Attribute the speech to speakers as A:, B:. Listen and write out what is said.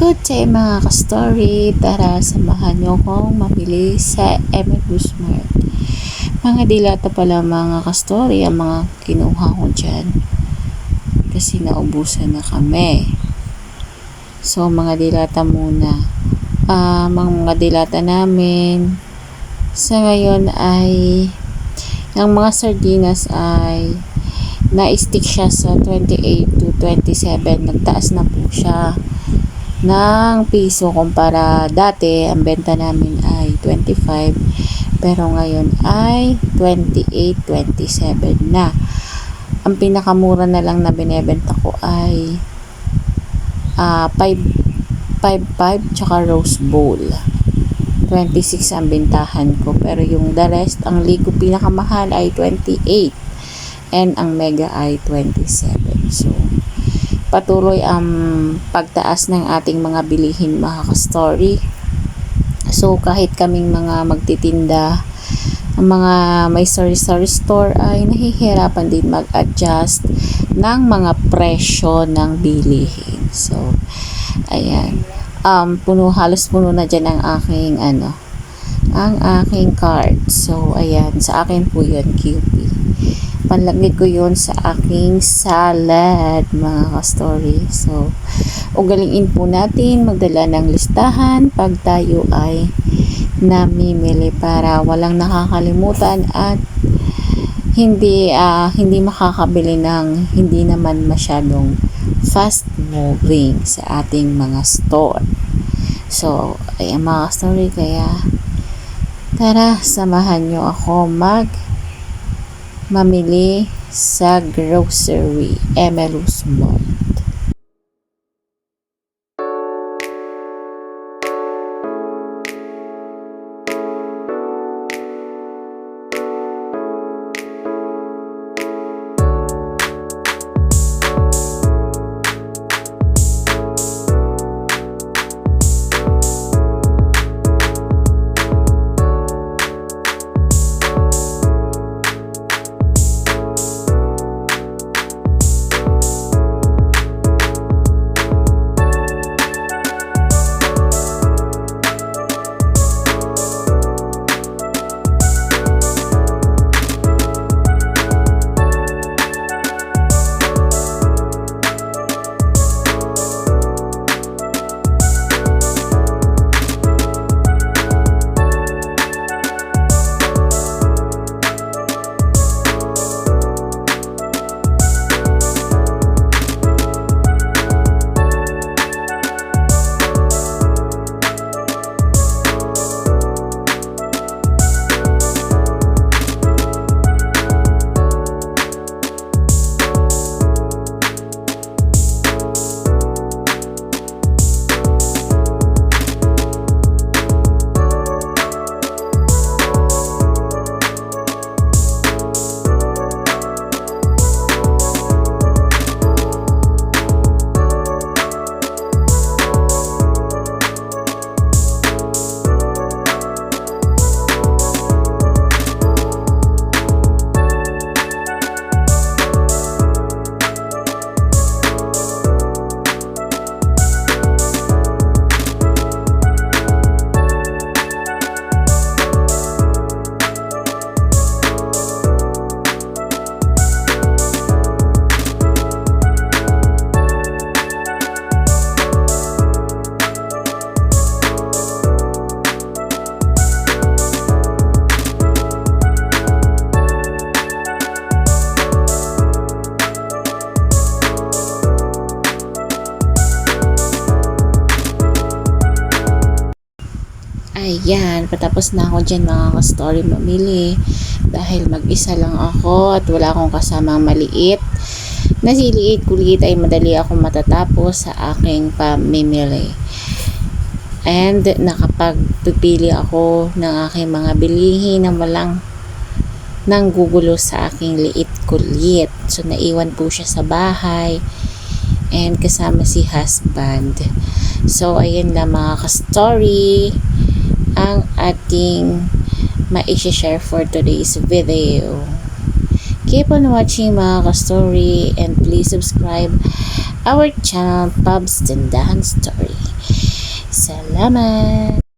A: Good day mga ka-story. Tara, samahan niyo akong mamili sa MFU Smart. Mga dilata pala mga ka-story ang mga kinuha ko dyan. Kasi naubusan na kami. So, mga dilata muna. Mga, mga dilata namin sa ngayon ay ang mga sardinas ay na-stick siya sa 28 to 27. Nagtaas na po siya ng piso kumpara dati ang benta namin ay 25 pero ngayon ay 28, 27 na. Ang pinakamura na lang na binebenta ko ay ah 5 5 tsaka rose bowl. 26 ang bintahan ko pero yung the rest ang ligo pinakamahal ay 28 and ang mega ay 27. So patuloy ang pagtaas ng ating mga bilihin mga ka-story. So kahit kaming mga magtitinda, ang mga may sari-sari store ay nahihirapan din mag-adjust ng mga presyo ng bilihin. So ayan. Um, puno, halos puno na dyan ang aking ano, ang aking card. So ayan, sa akin po yun, QP panlagay ko yon sa aking salad mga ka-story. So, ugalingin po natin magdala ng listahan pag tayo ay namimili para walang nakakalimutan at hindi uh, hindi makakabili ng hindi naman masyadong fast moving sa ating mga store. So, ayan mga story kaya tara samahan nyo ako mag mamili sa grocery Emelus Mall. Ayan, patapos na ako dyan mga ka-story mamili dahil mag-isa lang ako at wala akong kasamang maliit. Nasiliit kulit ay madali akong matatapos sa aking pamimili. And nakapagpipili ako ng aking mga bilihin na walang nang gugulo sa aking liit kulit. So naiwan po siya sa bahay and kasama si husband. So ayan lang mga ka-story ang ating ma-share for today's video. Keep on watching mga ka-story and please subscribe our channel Pubs Tindahan Story. Salamat!